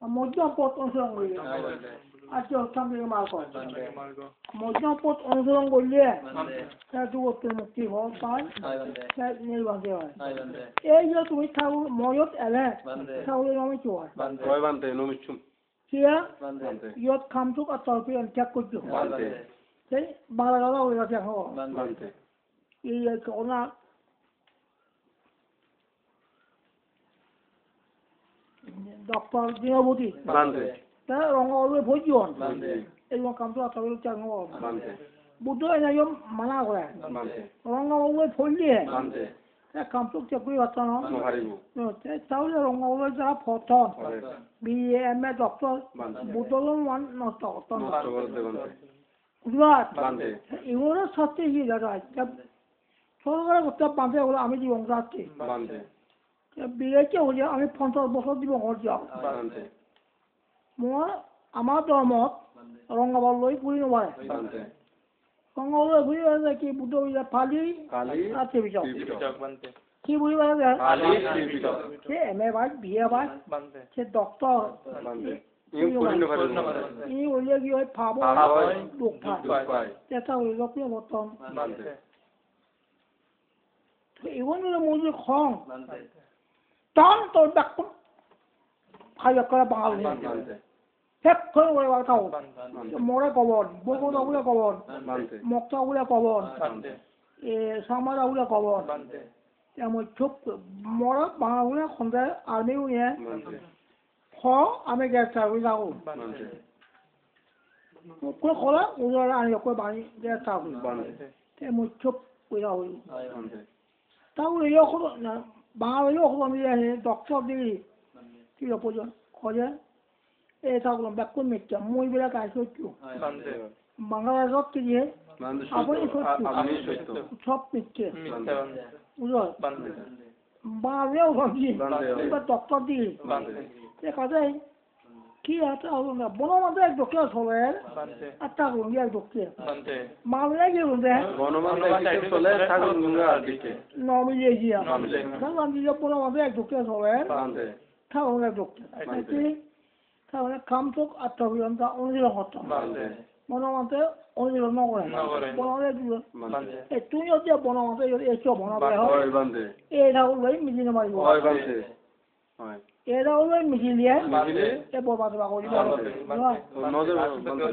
Mojo pot onsurong gulye. Acho sambil marko. Mojo pot onsurong gulye. Sa tu otu mukti ho pan. Sa nil bande ho. E jo tu ita u moyot ele. Sa u nomi chuwa. Koi bande nomi chum. Siya. Yot kamtuk atalpi an chak kuchu. Bande. Sai balagala u yasya ho. Bande. Iya kona এই doctor দীনবতী ভোজন বান্দে। এবং কামটো Bante. Buddha এনে মানা Bante. রঙাবলী ফলিয়ে Bante. কামটো haribu. তাহলে রঙাবলী যারা ফটন বি এম এ Bante. মান নষ্ট করতো না। Nosto করতে bante. বুঝবা Bante. এগুলো সত্যি কি দাদা সরকারের করতে বাঁধে বলে আমি জীবন যাচ্ছি। বিৰাকে হ'লে আমি পঞ্চাছ বছৰ দিৱসৰ যাওঁ মই আমাৰ ধৰ্মত ৰঙাবাললৈ ঘূৰি নোৱাৰে ৰঙাবাললৈ ঘূৰি পাৰে যে কি বুদ্ধ বুজা ফালি কি বুলি পাৰে M A bike B A bike সেই ডক্টৰ ই উলিয়াই কি হয় ফাব দুখ এটা উলিয়াব বৰ্তমান এইবোৰ মোৰ যে খং tam to bak kum khaya kala bangal ni hek ko wa tau mora kobon bobo da ula kobon mokta ula kobon e samara ula kobon temo chok mora bangal khonda ani uye ho ame ga ta ui da ko ko khola ura ani ko bani ga ta ku temo chok ui da tau yo khola na হলো না বাঙা ইয়ে হলো আমি জানি doctor দি কি পর্যন্ত খোঁজে এই থাকলাম ব্যাকুল মিথ্যা মই বিলাক আইসো বান্দে বাংলাদেশত কি দিয়ে Bante. Abone Shoyto. shoyto. Ami shoyto. সব মিথ্যে মিথ্যা বান্দে বুঝলো বান্দে বাঙালিও ভাবছি বান্দে, কি একটা হলো না? বনমাতে এক হবে বান্দে। একটা হলো এক thagun gunga adike. নমিয়ে গিয়া। তাহলে দিয়ে বনমাতে এক হবে Bante. তাহলে এক বান্দে। তাহলে কাম চোখ পর্যন্ত অনুশীলন করতাম বান্দে। বনমাতে অনুশীলন নকরে নকরে। বনমাতে দিল. এই তুই যদি বনমাতে বনাবে হয় Oi bante. এটা হলো মারিব Oi এটা হলো Mihile. এ বরবাদ করি bante.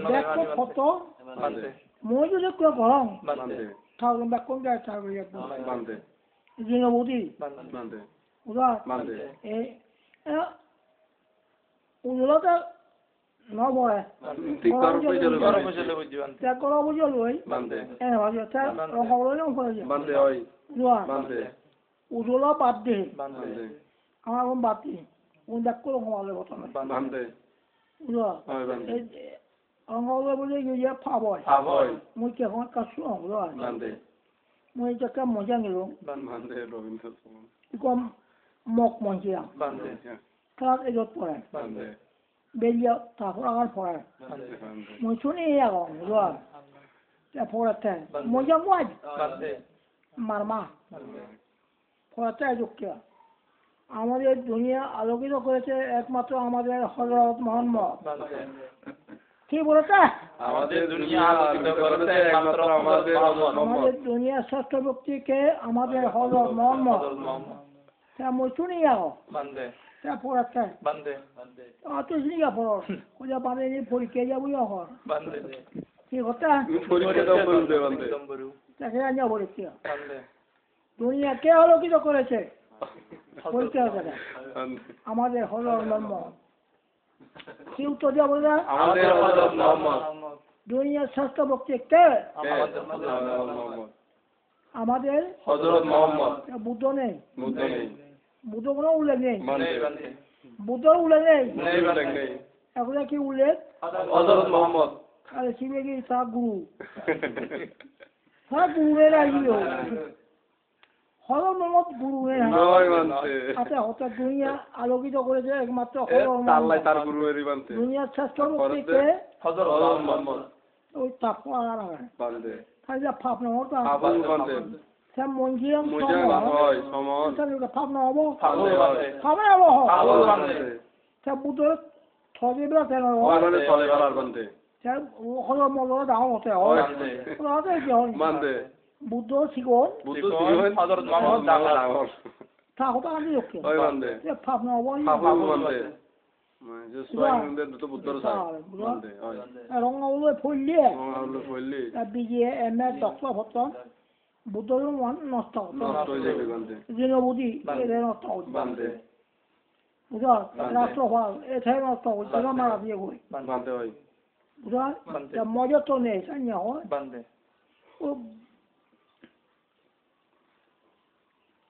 দেখো ফটো মই যদি কিয় গৰম কোন জিনবতী. এই উজলতে নবৰে কৰা বুজি। লৈ Bante. এনে ভাবি তে ৰখাবলৈ নকৰে Bante oi. যোৱা Bante. বাদ দি। বান্দে Bante. আমাৰ onda kurum var vatandaş. Bande. Ula. Bande. E, Angola bile geliyor pavoy. Pavoy. Mu ki hon kasyon ula. Bande. Mu ki kam mojang lo. Bande Robinson. Kom mok mojang. Bande. Tar ejot pore. Bande. Belia tahur agar pore. Bande. Mu chuni ya gong ula. Ya pore te. Mojang waj. Bande. Marma. Pore te jukya. Bande. আমাদের দুনিয়া আলোকিত করেছে একমাত্র আমাদের হজরত মোহাম্মদ। কি বলেছে? আমাদের দুনিয়া আলোকিত করেছে একমাত্র আমাদের আমাদের মোহাম্মদ। দুনিয়া শ্রেষ্ঠ ব্যক্তিকে আমাদের হজরত মোহাম্মদ। তা মই শুনি এখন বান্দে। তা পড়াতে বান্দে। বান্দে অত শুনি পড়ো কোজা পাবে পরীক্ষা যাব এখন বান্দে। কি কথা. তাকে আনিয়া পরীক্ষা বান্দে। দুনিয়া কে আলোকিত করেছে? করে Bante. আমাদের হলো কি উত্তর আমাদের মোহাম্মদ। দুনিয়ার শ্রেষ্ঠ কে আমাদের মোহাম্মদ। হযরত মোহাম্মদ। বুদ্ধ নেই। বুদ্ধ নেই। বুদ্ধ কোনো উল্লেখ নেই। বান্দে বান্দে বুদ্ধ উল্লেখ নেই? বান্দে এখন কি উল্লেখ? হযরত মোহাম্মদ। আর শিবে কি গুরু। আসবে হলো হরমত গুরু আচ্ছা হঠাৎ দুনিয়া আলোকিত করেছে একমাত্র তার গুরু দুনিয়ার শ্রেষ্ঠ মুক্তিকে ওই তাকওয়া হয় সমন হয় বুদ্ধ শিখল থাকোতে কালি ৰখে ফাপ নহব মজত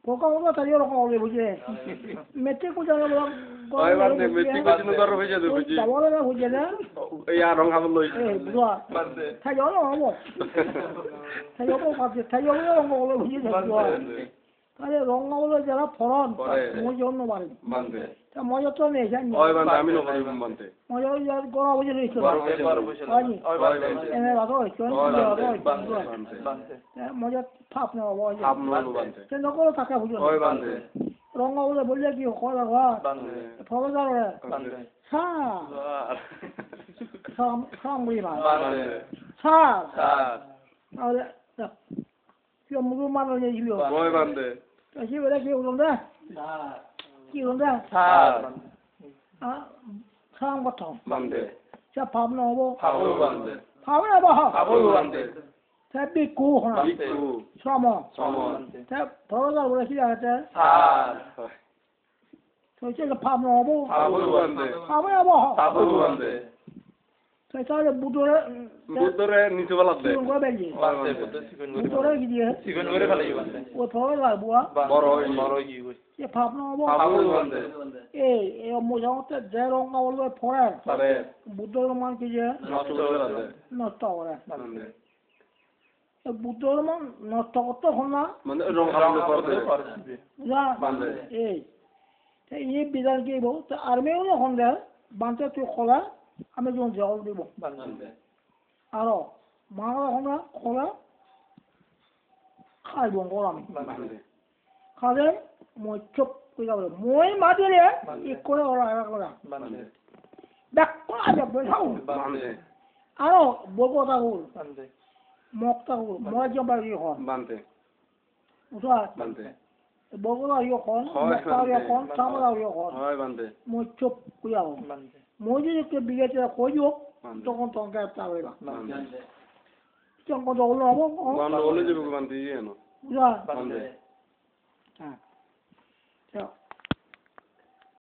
পোকা ওটা তাই ওরকম হবে বুঝে মেট্রিক কোথায় বলা হয়ে বুঝি বুঝে বুঝা জানো বলে তাহলে রঙগুলো যারা ফরন করে। মই জন্য পারে বান্ধে তা মজা তো নেই জানি। ওই বান্ধে আমি নবী বান্ধে মজা যার গড়া বুঝে রয়েছে বড় বড় বড় বসে হয়নি ওই বান্ধে এনে বাদ হয়েছে বান্ধে 다시 보다 기억난다. 기억난다. 사. 어? 아, 사람부터. 반대. 자, 밥 나오고. 밥으로 반대. 밥을 해봐. 밥으로 반대. 자, 믿고 하나. 믿고. 소모. 소모. 자, 벌어다 보다 시작하자. 사. 저 이제 그 밥 나오고. 밥으로 반대. 밥을 해봐. 밥으로 반대. তাহলে বুদরে বুদ্ধরে নিচে দে কি করে শিখন করে বুদরে কি দিয়ে শিখন করে ফেলাই বান্ধে ও ফরজার বুয়া বড় হই বড় হই যে ভাব নহব হাবু বান্ধে এই এই মোজামতে যে রঙা বলবে ফরে তারে বুদ্ধর মান কি যে নষ্ট করে দে নষ্ট করে বান্ধে বুদ্ধর মান নষ্ট করতে হল না মানে রং খাবার করতে বান্ধে। এই তা এই বিধান কি তা আর্মিও যখন দেয় বান্ধে তুই খোলা আমি যখন জল দিব আরও মা যখন খোলা আমি খালে মই চুপ যাব মই মাতিলে করা বান্ধে দেখ করা যাবে খাও বান্ধে আরও বলব থাকুল বান্ধে মগ থাকুল মই ইয়ে বুঝা বান্ধে বগুলা ইয়ে হন হয়, 모조리께 비게다 고조 동동 동가.다 외라 정고도 올라와 봐 어? 난 올려 주고 간디에노 자. 반대 자.